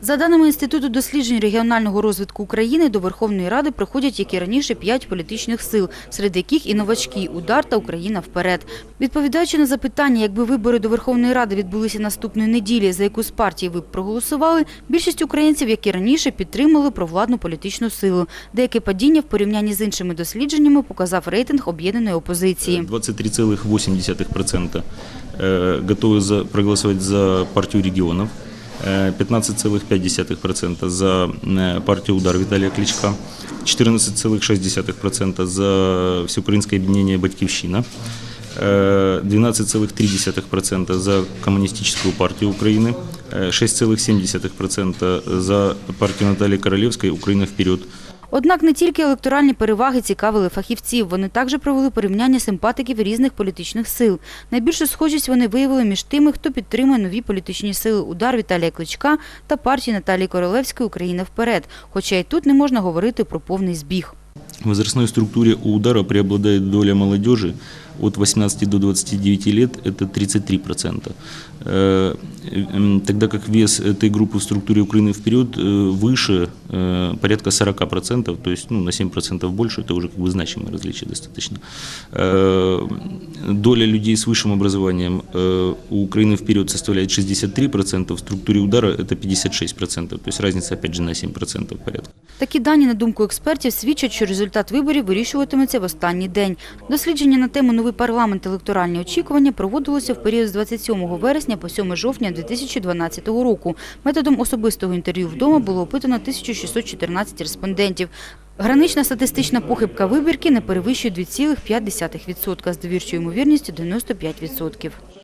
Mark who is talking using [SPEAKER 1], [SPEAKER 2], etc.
[SPEAKER 1] За даними Інституту досліджень регіонального розвитку України, до Верховної Ради приходять, як і раніше, п'ять політичних сил, серед яких і новачки «Удар» та «Україна вперед». Відповідаючи на запитання, якби вибори до Верховної Ради відбулися наступної неділі, за яку з партії ви б проголосували, більшість українців, як і раніше, підтримали провладну політичну силу. Деяке падіння в порівнянні з іншими дослідженнями показав рейтинг об'єднаної опозиції.
[SPEAKER 2] 23,8% э, готовы за, проголосовать за партию регионов, э, 15,5% за э, партию «Удар» Виталия Кличка, 14,6% за Всеукраинское объединение «Батькивщина», э, 12,3% за Коммунистическую партию Украины, э, 6,7% за партию Натальи Королевской «Украина вперед»,
[SPEAKER 1] Однак не тільки електоральні переваги цікавили фахівців. Вони також провели порівняння симпатиків різних політичних сил. Найбільшу схожість вони виявили між тими, хто підтримує нові політичні сили «Удар» Віталія Кличка та партії Наталії Королевської «Україна вперед». Хоча й тут не можна говорити про повний збіг.
[SPEAKER 2] В возрастной структуре у удара преобладает доля молодежи от 18 до 29 лет, это 33%. Э, м, Тогда как вес этой группы в структуре Украины вперед э, выше, э, порядка 40%, то есть ну, на 7% больше, это уже как бы значимое различие достаточно. Э, Доля людей с высшим образованием э, у Украины вперед составляет 63%, в структуре удара это 56%, то есть разница опять же на 7% порядка.
[SPEAKER 1] Такі дані, на думку експертів, свідчать, що результат виборів вирішуватиметься в останній день. Дослідження на тему «Новий парламент. Електоральні очікування» проводилося в період з 27 вересня по 7 жовтня 2012 року. Методом особистого інтерв'ю вдома було опитано 1614 респондентів. Гранична статистична похибка вибірки не перевищує 2,5% з довірчою ймовірністю 95%.